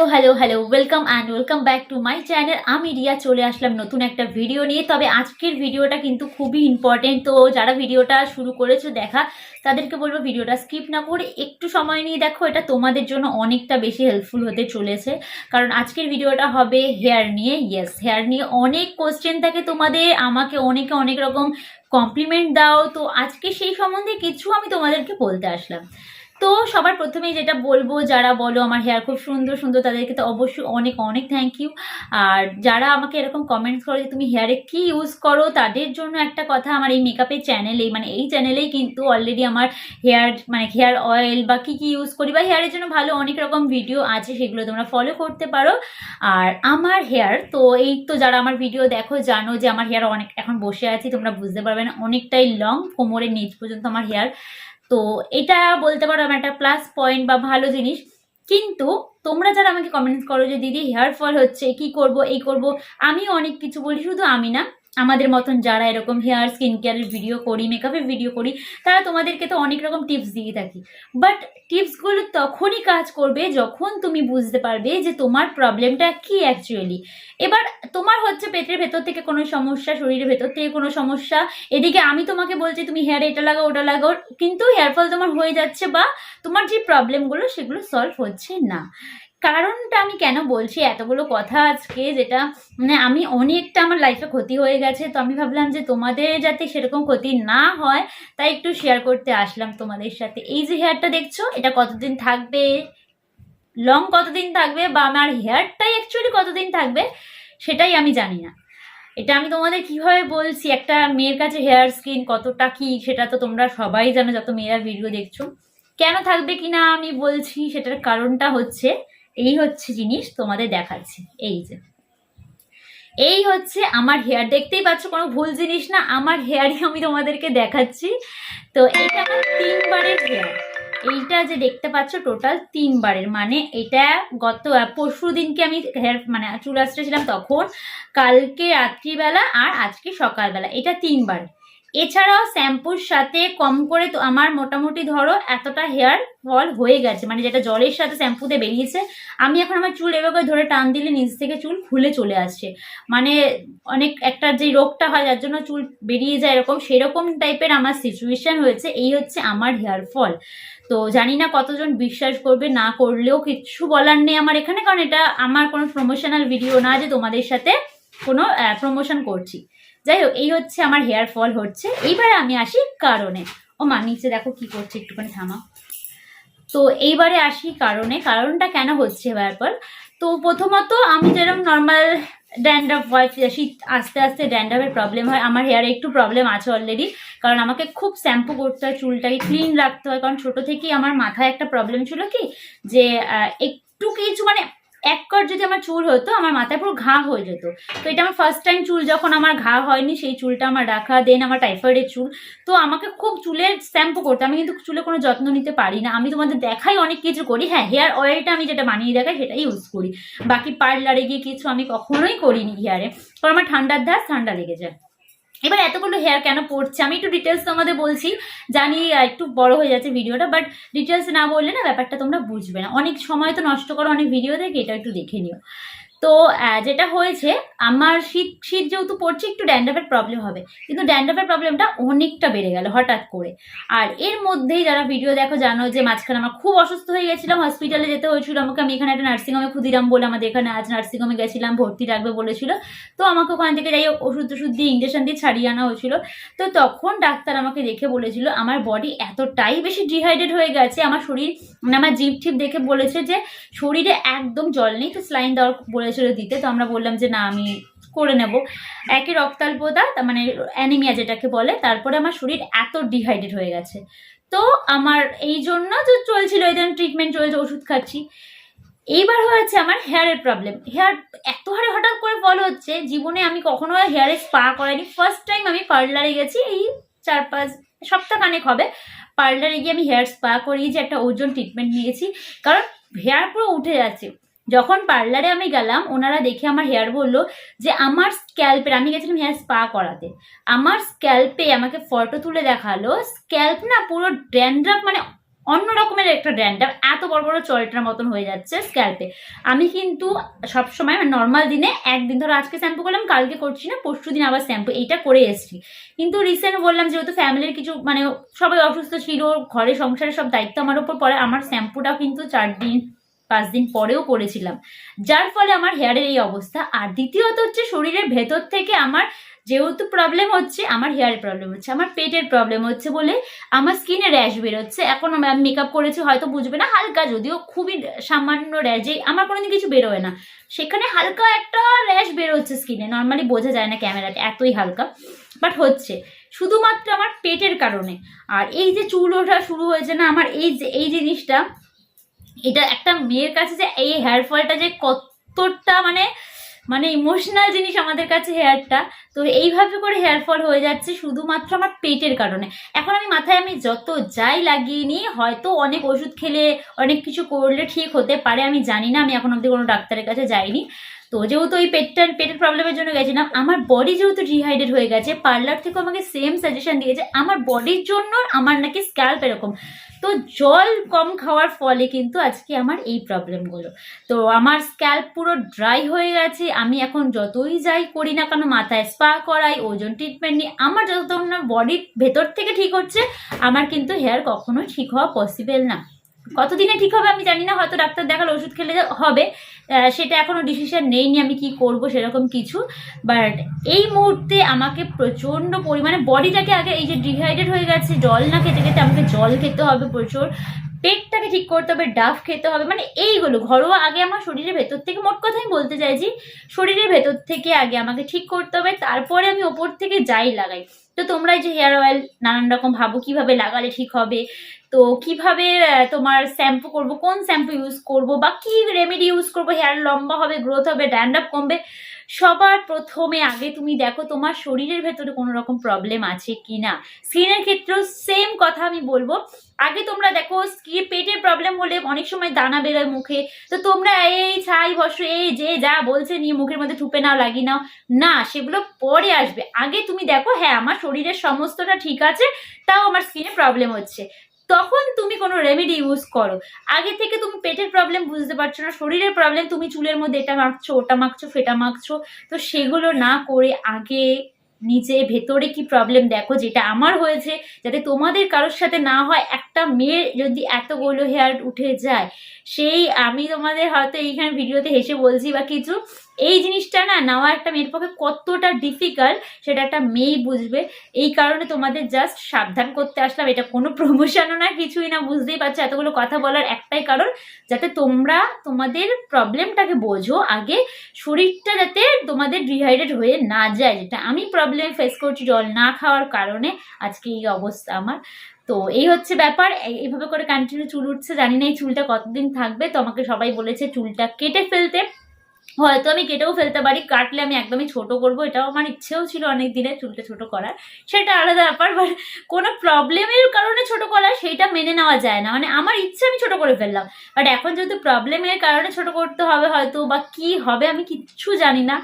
Hello hello hello welcome and welcome back to my channel আমি রিয়া, চলে আসলাম নতুন একটা ভিডিও নিয়ে। তবে আজকের ভিডিওটা কিন্তু খুবই ইম্পর্টেন্ট তো যারা ভিডিওটা শুরু করেছ, দেখা, তাদেরকে বলব ভিডিওটা স্কিপ না করে। একটু সময় নিয়ে দেখো, এটা তোমাদের জন্য অনেকটা বেশি হেল্পফুল হতে চলেছে। কারণ আজকের ভিডিওটা হবে হেয়ার নিয়ে। ইয়েস হেয়ার নিয়ে অনেক কোশ্চেন থাকে তোমাদের। আমাকে অনেকে অনেক রকম কমপ্লিমেন্ট দাও। তো আজকে সেই সম্বন্ধে কিছু আমি তোমাদেরকে বলতে আসলাম। তো সবার প্রথমেই যেটা বলব, যারা বলো আমার হেয়ার খুব সুন্দর সুন্দর, তাদেরকে তো অবশ্যই অনেক অনেক থ্যাংক ইউ আর যারা আমাকে এরকম কমেন্টস করে যে তুমি হেয়ারে কি ইউজ করো, তাদের জন্য একটা কথা আমার এই মেকআপের চ্যানেলেই মানে এই চ্যানেলেই কিন্তু অলরেডি আমার হেয়ার মানে হেয়ার অয়েল বা কী কী ইউজ করি বা হেয়ারের জন্য ভালো অনেক রকম ভিডিও আছে, সেগুলো তোমরা ফলো করতে পারো। আর আমার হেয়ার তো এই তো যারা আমার ভিডিও দেখো, জানো যে আমার হেয়ার অনেক, এখন বসে আছি, তোমরা বুঝতে পারবে না, অনেকটাই লং কোমরের নিচ পর্যন্ত আমার হেয়ার তো এটা বলতে পারো আমার একটা প্লাস পয়েন্ট বা ভালো জিনিস। কিন্তু তোমরা যারা আমাকে কমেন্টস করো যে, দিদি হেয়ার ফল হচ্ছে, কি করব, এই করব? আমি অনেক কিছু বলি, শুধু আমি না। আমাদের মতন যারা এরকম হেয়ার স্কিন কেয়ারের ভিডিও করি মেকআপের ভিডিও করি, তারা তোমাদেরকে তো অনেক রকম টিপস দিয়ে থাকি। বাট টিপসগুলো তখনই কাজ করবে যখন তুমি বুঝতে পারবে যে তোমার প্রবলেমটা কি অ্যাকচুয়ালি এবার তোমার হচ্ছে পেটের ভেতর থেকে কোনো সমস্যা, শরীরের ভেতর থেকে কোনো সমস্যা, এদিকে আমি তোমাকে বলছি তুমি হেয়ারে এটা লাগাও, ওটা লাগাও, কিন্তু হেয়ার ফল তোমার হয়ে যাচ্ছে বা তোমার যে প্রবলেমগুলো সেগুলো সলভ হচ্ছে না। কারণটা আমি কেন বলছি? এতগুলো কথা আজকে যেটা মানে আমি অনেকটা আমার লাইফে ক্ষতি হয়ে গেছে। তো আমি ভাবলাম যে তোমাদের যাতে সেরকম ক্ষতি না হয়, তাই একটু শেয়ার করতে আসলাম তোমাদের সাথে। এই যে হেয়ারটা দেখছ, এটা কতদিন থাকবে? লং কতদিন থাকবে? বা আমার হেয়ারটাই অ্যাকচুয়ালি কতদিন থাকবে? সেটাই আমি জানি না। এটা আমি তোমাদের কীভাবে বলছি? একটা মেয়ের কাছে হেয়ার স্কিন কতটা কি, সেটা তো তোমরা সবাই জানো, যত মেয়েরা ভিডিও দেখছ। কেন থাকবে কি না আমি বলছি, সেটার কারণটা হচ্ছে এই হচ্ছে জিনিস তোমাদের দেখাচ্ছি, এই যে। এই হচ্ছে আমার হেয়ার দেখতেই পাচ্ছ কোনো ভুল জিনিস না, আমার হেয়ারই আমি তোমাদেরকে দেখাচ্ছি। তো এটা আমার তিনবারের হেয়ার এইটা যে দেখতে পাচ্ছ টোটাল তিনবারের মানে এটা গত, পরশু দিনকে আমি হেয়ার মানে চুল আসতেছিলাম তখন, কালকে রাত্রিবেলা আর আজকে সকালবেলা, এটা তিনবার এছাড়াও শ্যাম্পুর সাথে কম করে তো আমার মোটামুটি ধরো এতটা হেয়ার ফল হয়ে গেছে। মানে যেটা জলের সাথে শ্যাম্পুতে বেরিয়েছে, আমি এখন আমার চুল এভাবে ধরে টান দিলে নিচ থেকে চুল খুলে চলে আসছে। মানে অনেক একটা যে রোগটা হয় যার জন্য চুল বেরিয়ে যায় এরকম, সেরকম টাইপের আমার সিচুয়েশন হয়েছে। এই হচ্ছে আমার হেয়ার ফল। তো জানি না কতজন বিশ্বাস করবে, না করলেও কিচ্ছু বলার নেই আমার এখানে, কারণ এটা আমার কোনো প্রমোশনাল ভিডিও না যে তোমাদের সাথে কোনো প্রমোশন করছি। যাই হোক, এই হচ্ছে আমার হেয়ার ফল হচ্ছে। এইবারে আমি আসি কারণে। ও মা, নিচে দেখো কি করছে, একটুখানি থামা তো এইবারে আসি কারণে। কারণটা কেন হচ্ছে এবার? পর তো প্রথমত আমি যেরকম নর্মাল ড্যান্ড্রাফ হয় শীত আস্তে আস্তে ড্যান্ড্রাফের প্রবলেম হয়। আমার হেয়ারে একটু প্রবলেম আছে অলরেডি কারণ আমাকে খুব শ্যাম্পু করতে হয়, চুলটাকে ক্লিন রাখতে হয়। কারণ ছোটো থেকেই আমার মাথায় একটা প্রবলেম ছিল কি? যে একটু কিছু মানে এক কর যদি আমার চুল হতো, আমার মাথায় পুরো ঘা হয়ে যেত। তো এটা আমার ফার্স্ট টাইম চুল, যখন আমার ঘা হয়নি, সেই চুলটা আমার রাখা দেন আমার টাইফয়েডের চুল। তো আমাকে খুব চুলের শ্যাম্পু করতে, আমি কিন্তু চুলে কোনো যত্ন নিতে পারি না। আমি তোমাদের দেখাই অনেক কিছু করি। হ্যাঁ হেয়ার অয়েলটা আমি যেটা বানিয়ে দেখাই, সেটাই ইউজ করি। বাকি পার্লারে গিয়ে কিছু আমি কখনোই করিনি হেয়ারে কারণ আমার ঠান্ডার ধার ঠান্ডা লেগে যায়। এবার এতগুলো হেয়ার কেন পড়ছে আমি একটু ডিটেলস তোমাদের বলছি, জানি একটু বড় হয়ে যাচ্ছে ভিডিওটা বাট ডিটেলস না বললে না ব্যাপারটা তোমরা বুঝবে না। অনেক সময় তো নষ্ট করো, অনেক ভিডিও দেখে এটা একটু দেখে নিও। তো যেটা হয়েছে, আমার শীত শীত যেহেতু পড়ছে, একটু ড্যান্ডাফের প্রবলেম হবে। কিন্তু ড্যান্ডাফের প্রবলেমটা অনেকটা বেড়ে গেল হঠাৎ করে। আর এর মধ্যেই যারা ভিডিও দেখো, জানো যে মাঝখানে আমার খুব অসুস্থ হয়ে গেছিলাম হসপিটালে যেতে হয়েছিল আমাকে, আমি এখানে একটা নার্সিংহোমে ক্ষুদিরাম বলে আমাদের এখানে আজ নার্সিংহোমে গেছিলাম, ভর্তি রাখবে বলেছিল। তো আমাকে ওখান থেকে যাই ওষুধ টষুধ দিয়ে ইঞ্জেকশন দিয়ে ছাড়িয়ে আনা হয়েছিল। তো তখন ডাক্তার আমাকে দেখে বলেছিল, আমার বডি এতটাই বেশি ডিহাইড্রেট হয়ে গেছে, আমার শরীর মানে আমার জিপ ঠিপ দেখে বলেছে যে, শরীরে একদম জল নেই, তো স্লাইন দেওয়ার বলেছিল দিতে, তো আমরা বললাম যে না, আমি করে নেব। একই রক্তাল্পতা মানে অ্যানিমিয়া যেটাকে বলে, তারপরে আমার শরীর এত ডিহাইড্রেট হয়ে গেছে। তো আমার এই জন্য তো চলছিল, এই ট্রিটমেন্ট চলছে, ওষুধ খাচ্ছি। এইবার হয়েছে আমার হেয়ারের প্রবলেম হেয়ার এত হারে হঠাৎ করে ফল হচ্ছে, জীবনে আমি কখনো হেয়ারে স্পা করাইনি। ফার্স্ট টাইম আমি পার্লারে গেছি, এই চার পাঁচ, সপ্তাহখানেক হবে। পার্লারে গিয়ে আমি হেয়ার স্পা করি যে একটা ওজন ট্রিটমেন্ট নিয়েছি। কারণ হেয়ার পুরো উঠে যাচ্ছে। যখন পার্লারে আমি গেলাম, ওনারা দেখে আমার হেয়ার বলল যে, আমার স্ক্যাল্পের আমি গেছিলাম হেয়ার স্পা করাতে। আমার স্ক্যাল্পে আমাকে ফটো তুলে দেখাল। স্ক্যাল্প না পুরো ড্যান্ড্রাফ মানে অন্য রকমের একটা ড্যান্ডার এত বড় বড় চলটার মতন হয়ে যাচ্ছে স্ক্যাল্পে আমি কিন্তু সবসময় মানে নর্মাল দিনে, একদিন ধরো আজকে শ্যাম্পু করলাম, কালকে করছি না, পরশু দিন আবার শ্যাম্পু এইটা করে এসছি। কিন্তু রিসেন্ট বললাম, যেহেতু ফ্যামিলির কিছু মানে সবাই অসুস্থ ছিল, ঘরে সংসারের সব দায়িত্ব আমার উপর পড়ে, আমার শ্যাম্পুটাও কিন্তু চার দিন পাঁচ দিন পরেও করেছিলাম যার ফলে আমার হেয়ারের এই অবস্থা। আর দ্বিতীয়ত হচ্ছে শরীরের ভেতর থেকে আমার যেহেতু প্রবলেম হচ্ছে, আমার হেয়ারের প্রবলেম হচ্ছে, আমার পেটের প্রবলেম হচ্ছে বলে আমার স্কিনে র্যাশ বেরোচ্ছে। এখন আমি মেকআপ করেছি, হয়তো বুঝবে না, হালকা যদিও খুবই সামান্য র্যাজে আমার কোনোদিন কিছু বেরোয় না। সেখানে হালকা একটা র্যাশ বেরোচ্ছে স্কিনে নর্মালি বোঝা যায় না ক্যামেরাতে, এতই হালকা। বাট হচ্ছে, শুধুমাত্র আমার পেটের কারণে। আর এই যে চুল ওঠা শুরু হয়েছে না, আমার এই যে, এই জিনিসটা এটা একটা মেয়ের কাছে যে এই হেয়ার ফলটা যে কতটা মানে মানে ইমোশনাল জিনিস আমাদের কাছে হেয়ারটা তো এইভাবে করে হেয়ার ফল হয়ে যাচ্ছে শুধুমাত্র আমার পেটের কারণে। এখন আমি মাথায় আমি যত যাই লাগিয়ে নিই, হয়তো অনেক ওষুধ খেলে অনেক কিছু করলে ঠিক হতে পারে, আমি জানি না, আমি এখন অবধি কোনো ডাক্তারের কাছে যাইনি। তো যেহেতু ওই পেটটার, পেটের প্রবলেমের জন্য গেছিলাম আমার বডি যেহেতু ডিহাইড্রেট হয়ে গেছে পার্লার থেকে আমাকে সেম সাজেশন দিয়েছে, আমার বডির জন্য আমার নাকি স্ক্যাল্প এরকম। তো জল কম খাওয়ার ফলে কিন্তু আজকে আমার এই প্রবলেমগুলো তো আমার স্ক্যাল্প পুরো ড্রাই হয়ে গেছে, আমি এখন যতই যাই করি না কেন, মাথায় স্পা করাই, ওজন ট্রিটমেন্ট নিই, আমার যতক্ষণ না বডির ভেতর থেকে ঠিক হচ্ছে, আমার কিন্তু হেয়ার কখনোই ঠিক হওয়া পসিবল না। কতদিনে ঠিক হবে আমি জানি না, হয়তো ডাক্তার দেখালে ওষুধ খেলে হবে সেটা এখনও ডিসিশন নেইনি আমি কি করব সেরকম কিছু। বাট এই মুহূর্তে আমাকে প্রচণ্ড পরিমাণে বডিটাকে আগে এই যে ডিহাইড্রেট হয়ে গেছে, জল না খেতে খেতে আমাকে জল খেতে হবে প্রচুর। পেটটাকে ঠিক করতে হবে, ডাফ খেতে হবে মানে এইগুলো ঘরোয়া আগে আমার শরীরের ভেতর থেকে, মোট কথাই বলতে চাইছি, শরীরের ভেতর থেকে আগে আমাকে ঠিক করতে হবে, তারপরে আমি ওপর থেকে যাই লাগাই। তো তোমরা এই যে হেয়ার অয়েল নানান রকম ভাবো, কীভাবে লাগালে ঠিক হবে, তো কীভাবে তোমার শ্যাম্পু করব, কোন শ্যাম্পু ইউজ করব, বা কি রেমেডি ইউজ করব হেয়ার লম্বা হবে গ্রোথ হবে ড্যান্ডাপ কমবে সবার প্রথমে আগে তুমি দেখো তোমার শরীরের ভেতরে কোনো রকম প্রবলেম আছে কি না স্কিনের ক্ষেত্রেও সেম কথা আমি বলব। আগে তোমরা দেখো স্কিন পেটের প্রবলেম হলে অনেক সময় দানা বেরোয় মুখে। তো তোমরা এই ছাই ভস্য এই যে যা বলছে নিয়ে মুখের মধ্যে ঠুপে নাও, লাগিয়ে নাও। না, সেগুলো পরে আসবে। আগে তুমি দেখো হ্যাঁ আমার শরীরের সমস্তটা ঠিক আছে, তাও আমার স্কিনে প্রবলেম হচ্ছে। তখন তুমি কোনো রেমেডি ইউজ করো। আগে থেকে তুমি পেটের প্রবলেম বুঝতে পারছ না, শরীরের প্রবলেম তুমি চুলের মধ্যে এটা মাখছো, ওটা মাখছো ফেটা মাখছো। তো সেগুলো না করে আগে নিজে ভেতরে কি প্রবলেম দেখো, যেটা আমার হয়েছে, যাতে তোমাদের কারোর সাথে না হয়। একটা মেয়ের যদি এতগুলো হেয়ার উঠে যায়, সেই আমি তোমাদের হয়তো এইখানে ভিডিওতে হেসে বলছি বা কিছু এই জিনিসটা না নেওয়া একটা মেয়ের পক্ষে কতটা ডিফিকাল্ট সেটা একটা মেয়েই বুঝবে। এই কারণে তোমাদের জাস্ট সাবধান করতে আসলাম। এটা কোনো প্রমোশনও না, কিছুই না, বুঝতেই পারছ এতগুলো কথা বলার একটাই কারণ, যাতে তোমরা তোমাদের প্রবলেমটাকে বোঝো। আগে শরীরটা যাতে তোমাদের ডিহাইড্রেট হয়ে না যায়, যেটা আমি প্রবলেম ফেস করছি জল না খাওয়ার কারণে, আজকে এই অবস্থা আমার। তো এই হচ্ছে ব্যাপার। এইভাবে করে কন্টিনিউ চুল উঠছে, জানি না এই চুলটা কতদিন থাকবে। তো আমাকে সবাই বলেছে চুলটা কেটে ফেলতে। হয়তো আমি কেটেও ফেলতে পারি, কাটলে আমি একদমই ছোট করব, এটাও আমার ইচ্ছেও ছিল অনেক দিনের চুলটা ছোট করার। সেটা আলাদা ব্যাপার বাট কোনো প্রবলেমের কারণে ছোট করা সেইটা মেনে নেওয়া যায় না। মানে আমার ইচ্ছে, আমি ছোট করে ফেললাম। বাট এখন যেহেতু প্রবলেমের কারণে ছোট করতে হবে হয়তো, বা কি হবে আমি কিচ্ছু জানি না।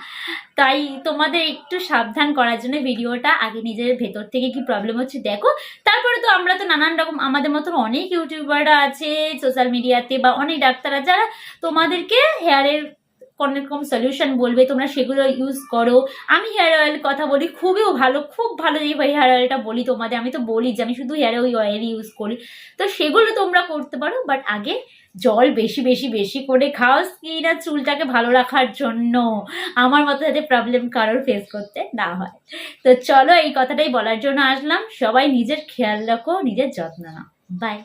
তাই তোমাদের একটু সাবধান করার জন্য ভিডিওটা আগে নিজের ভেতর থেকে কি প্রবলেম হচ্ছে দেখো। তারপরে তো আমরা তো নানান রকম, আমাদের মতন অনেক ইউটিউবাররা আছে সোশ্যাল মিডিয়াতে বা অনেক ডাক্তার আছে, যারা তোমাদেরকে হেয়ারের অনেক রকম সলিউশন বলবে, তোমরা সেগুলো ইউজ করো। আমি হেয়ার অয়েল কথা বলি খুবই ভালো, খুব ভালো যে হেয়ার অয়েলটা বলি তোমাদের, আমি তো বলি যে আমি শুধু হেয়ার ওই অয়েল ইউজ করি। তো সেগুলো তোমরা করতে পারো বাট আগে জল বেশি বেশি বেশি করে খাও স্কিন আর চুলটাকে ভালো রাখার জন্য। আমার মতো যাতে প্রবলেম কারোর ফেস করতে না হয়। তো চলো এই কথাটাই বলার জন্য আসলাম। সবাই নিজের খেয়াল রাখো, নিজের যত্ন নাও। বাই